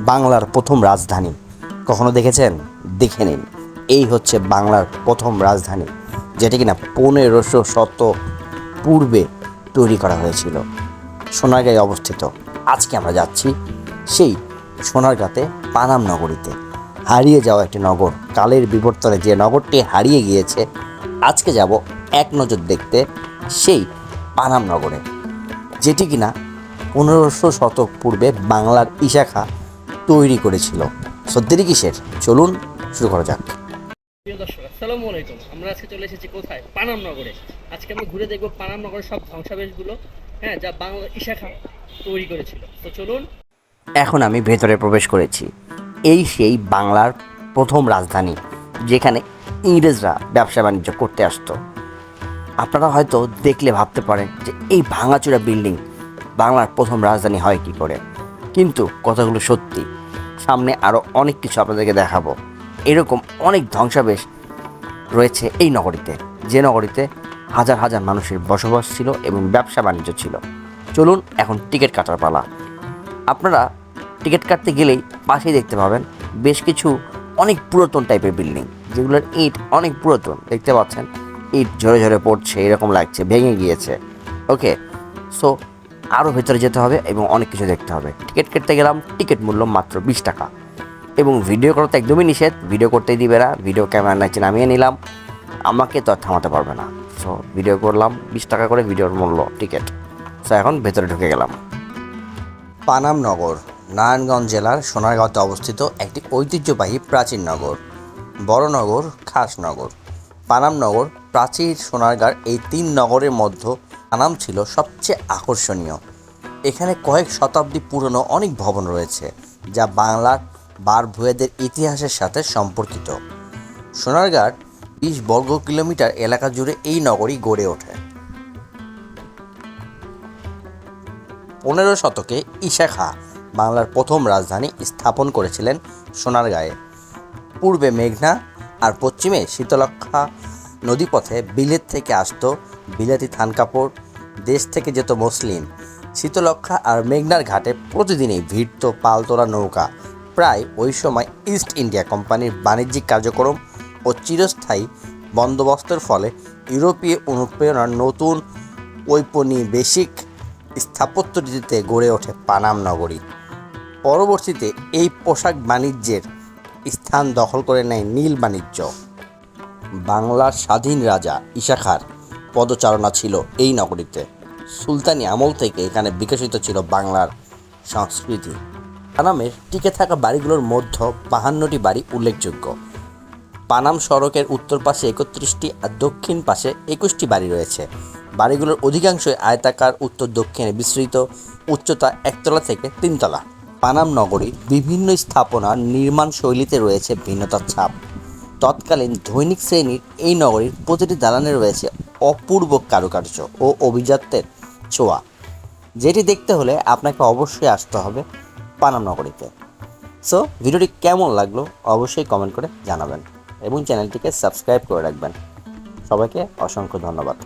বাংলার প্রথম রাজধানী। কখনো দেখেছেন? দেখে নিন। এই হচ্ছে বাংলার প্রথম রাজধানী, যেটি কিনা পনেরোশো শত পূর্বে তৈরি করা হয়েছিল। সোনারগাঁয়ে অবস্থিত। আজকে আমরা যাচ্ছি সেই সোনারগাঁতে, পানাম নগরীতে। হারিয়ে যাওয়া একটি নগর। কালের বিবর্তনে যে নগরটি হারিয়ে গিয়েছে, আজকে যাব এক নজর দেখতে সেই পানাম নগরে, যেটি কিনা পনেরোশো শতক পূর্বে বাংলার ইশাখা তৈরি করেছিল। সত্যি কিসের? চলুন শুরু করা যাক। প্রিয় দর্শক আসসালামু আলাইকুম। আমরা আজকে চলে এসেছি কোথায়? পানাম নগরে। আজকে আমরা ঘুরে দেখব পানাম নগরের সব ধ্বংসাবেশগুলো হ্যাঁ যা বাংলা ইশাখা তৈরি করেছিল। তো চলুন। এখন আমি ভেতরে প্রবেশ করেছি। এই সেই বাংলার প্রথম রাজধানী যেখানে ইংরেজরা ব্যবসা বাণিজ্য করতে আসতো। আপনারা হয়তো দেখলে ভাবতে পারেন যে এই ভাঙাচোরা বিল্ডিং বাংলার প্রথম রাজধানী হয় কি করে? কিন্তু কথাগুলো সত্যি। সামনে আরও অনেক কিছু আপনাদেরকে দেখাবো। এরকম অনেক ধ্বংসাবেশ রয়েছে এই নগরীতে, যে নগরীতে হাজার হাজার মানুষের বসবাস ছিল এবং ব্যবসা বাণিজ্য ছিল। চলুন এখন টিকিট কাটার পালা। আপনারা টিকিট কাটতে গেলেই পাশেই দেখতে পাবেন বেশ কিছু অনেক পুরাতন টাইপের বিল্ডিং যেগুলোর ইট অনেক পুরাতন। দেখতে পাচ্ছেন, ইট ঝরে ঝরে পড়ছে, এরকম লাগছে, ভেঙে গিয়েছে। ওকে সো আরও ভেতরে যেতে হবে এবং অনেক কিছু দেখতে হবে। টিকিট কাটতে গেলাম, টিকিট মূল্য মাত্র বিশ টাকা। এবং ভিডিও করা তো একদমই নিষেধ, ভিডিও করতেই দিবে না, ভিডিও ক্যামেরা নাচে নামিয়ে নিলাম। আমাকে তো আর থামাতে পারবে না। সো ভিডিও করলাম, বিশ টাকা করে ভিডিওর মূল্য, টিকিট। সো এখন ভেতরে ঢুকে গেলাম। পানাম নগর, নারায়ণগঞ্জ জেলার সোনারগাঁওতে অবস্থিত একটি ঐতিহ্যবাহী প্রাচীন নগর, বড় নগর, খাস নগর। পানাম নগর, প্রাচীর সোনারগাঁর এই তিন নগরের মধ্যে পানাম ছিল সবচেয়ে আকর্ষণীয়। এখানে কয়েক শতাব্দী পুরনো অনেক ভবন রয়েছে, যা বাংলার বার ভূয়েদের ইতিহাসের সাথে সম্পর্কিত। সোনারগাঁর বিশ বর্গ কিলোমিটার এলাকা জুড়ে এই নগরী গড়ে ওঠে। পনেরো শতকে ঈশা খাঁ বাংলার প্রথম রাজধানী স্থাপন করেছিলেন সোনারগাঁয়ে। পূর্বে মেঘনা আর পশ্চিমে শীতলক্ষা নদীপথে বিলেত থেকে আসতো বিলাতি থান কাপড় দেশ থেকে যেত মুসলিম শীতলক্ষা আর মেঘনার ঘাটে প্রতিদিনই ভিড়ত পালতোলা নৌকা। প্রায় ওই সময় ইস্ট ইন্ডিয়া কোম্পানির বাণিজ্যিক কার্যক্রম ও চিরস্থায়ী বন্দোবস্তের ফলে ইউরোপীয় অনুপ্রেরণার নতুন ঔপনিবেশিক স্থাপত্য রীতিতে গড়ে ওঠে পানাম নগরী। পরবর্তীতে এই পোশাক বাণিজ্যের স্থান দখল করে নেয় নীল বাণিজ্য। বাংলার স্বাধীন রাজা ইশাখার পদচারণা ছিল এই নগরীতে। সুলতানি আমল থেকে এখানে বিকশিত ছিল বাংলার সংস্কৃতি। পানামের টিকে থাকা বাড়িগুলোর মধ্যে বাহান্নটি বাড়ি উল্লেখযোগ্য। পানাম সড়কের উত্তর পাশে একত্রিশটি আর দক্ষিণ পাশে একুশটি বাড়ি রয়েছে। বাড়িগুলোর অধিকাংশই আয়তাকার, উত্তর দক্ষিণে বিস্তৃত, উচ্চতা একতলা থেকে তিনতলা। পানাম নগরী বিভিন্ন স্থাপনার নির্মাণ শৈলীতে রয়েছে ভিন্নতার ছাপ। তৎকালীন দৈনিক শ্রেণির এই নগরীর প্রতিটি দালানে রয়েছে অপূর্ব কারুকার্য ও অভিজাত্যের ছোঁয়া, যেটি দেখতে হলে আপনাকে অবশ্যই আসতে হবে পানাম নগরীতে সো ভিডিওটি কেমন লাগল অবশ্যই কমেন্ট করে জানাবেন এবং চ্যানেলটিকে সাবস্ক্রাইব করে রাখবেন। সবাইকে অসংখ্য ধন্যবাদ।